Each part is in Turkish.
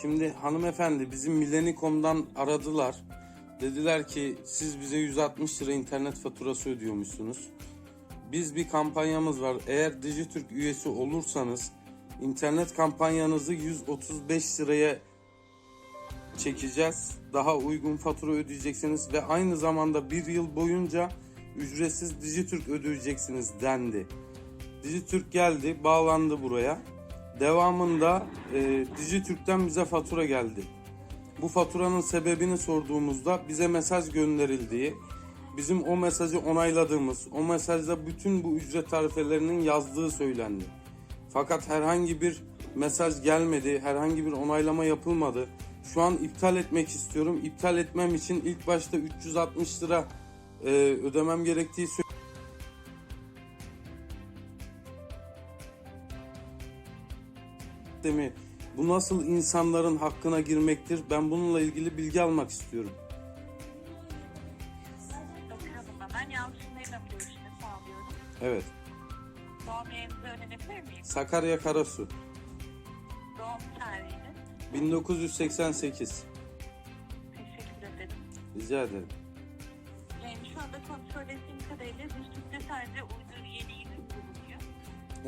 Şimdi hanımefendi bizim Millennium'dan aradılar. Dediler ki siz bize 160 lira internet faturası ödüyormuşsunuz. Biz bir kampanyamız var. Eğer Dijitürk üyesi olursanız internet kampanyanızı 135 liraya çekeceğiz. Daha uygun fatura ödeyeceksiniz ve aynı zamanda bir yıl boyunca ücretsiz Dijitürk ödeyeceksiniz dendi. Dijitürk geldi, bağlandı buraya. Devamında e, Dijitürk'ten bize fatura geldi. Bu faturanın sebebini sorduğumuzda bize mesaj gönderildiği, bizim o mesajı onayladığımız, o mesajda bütün bu ücret tarifelerinin yazdığı söylendi. Fakat herhangi bir mesaj gelmedi, herhangi bir onaylama yapılmadı. Şu an iptal etmek istiyorum. İptal etmem için ilk başta 360 lira e, ödemem gerektiği söyledi. Mi? Bu nasıl insanların hakkına girmektir? Ben bununla ilgili bilgi almak istiyorum. Ben görüşme sağlıyorum. Evet. Doğum yerinizi öğrenebilir miyim? Sakarya Karasu. Doğum tarihiniz. 1988. Teşekkür ederim. Rica ederim. Yani şu anda kontrol ettiğim kadarıyla Düştük'te sadece.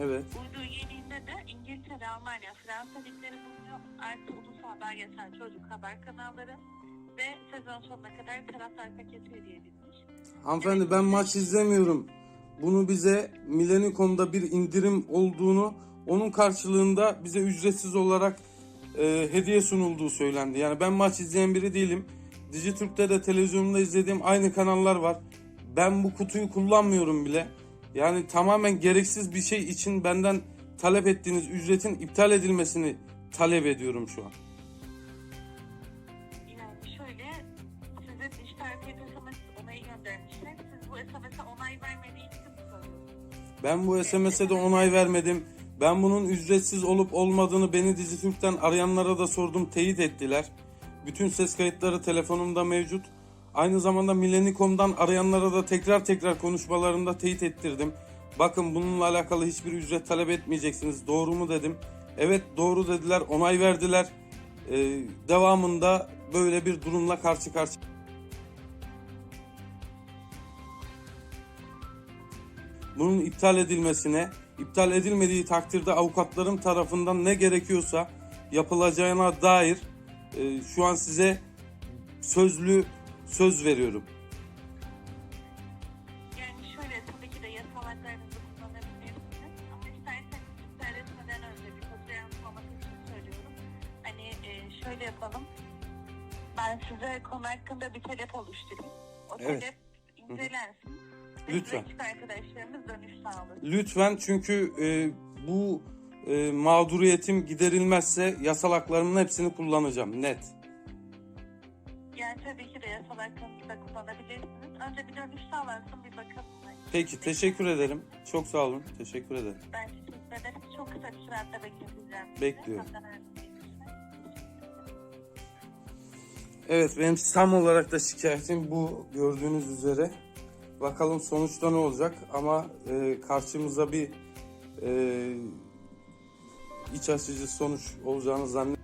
Evet. Uydu üyeliğinde de İngiltere, Almanya, Fransa ligleri bulunuyor. Artı ulusal belgesel çocuk haber kanalları ve sezon sonuna kadar taraftar paketi hediye edilmiş. Hanımefendi ben maç izlemiyorum. Bunu bize Millennium'da bir indirim olduğunu, onun karşılığında bize ücretsiz olarak e, hediye sunulduğu söylendi. Yani ben maç izleyen biri değilim. Dijitürk'te de televizyonda izlediğim aynı kanallar var. Ben bu kutuyu kullanmıyorum bile. Yani tamamen gereksiz bir şey için benden talep ettiğiniz ücretin iptal edilmesini talep ediyorum şu an. Yani şöyle size dijital teyit SMS onayı göndermişler. Siz bu SMS'e onay mi söylüyorsunuz? Ben bu SMS'e de onay vermedim. Ben bunun ücretsiz olup olmadığını beni Dijitürk'ten arayanlara da sordum, teyit ettiler. Bütün ses kayıtları telefonumda mevcut. Aynı zamanda Millennium'dan arayanlara da tekrar tekrar konuşmalarımda teyit ettirdim. Bakın bununla alakalı hiçbir ücret talep etmeyeceksiniz. Doğru mu dedim. Evet doğru dediler, onay verdiler. Ee, devamında böyle bir durumla karşı karşıya. bunun iptal edilmesine, iptal edilmediği takdirde avukatlarım tarafından ne gerekiyorsa yapılacağına dair e, şu an size sözlü söz veriyorum. Yani şöyle tabii ki de yasal haklarınızı kullanabilirsiniz. Ama isterseniz iptal etmeden önce bir fatura yansımamak için söylüyorum. Hani e, şöyle yapalım. Ben size konu hakkında bir talep oluşturayım. O Evet. talep incelensin. Lütfen. Arkadaşlarımız dönüş sağlasın. Lütfen çünkü e, bu e, mağduriyetim giderilmezse yasal haklarımın hepsini kullanacağım net. Yani tabii ki de yasal hakkınızı da kullanabilirsiniz. Önce bir dönüş sağlansın bir bakalım. Peki teşekkür ederim. Çok sağ olun. Teşekkür ederim. Ben teşekkür ederim. Çok kısa bir sürede bekleteceğim. sizi. Bekliyorum. Evet benim tam olarak da şikayetim bu gördüğünüz üzere. Bakalım sonuçta ne olacak ama e, karşımıza bir e, iç açıcı sonuç olacağını zannediyorum.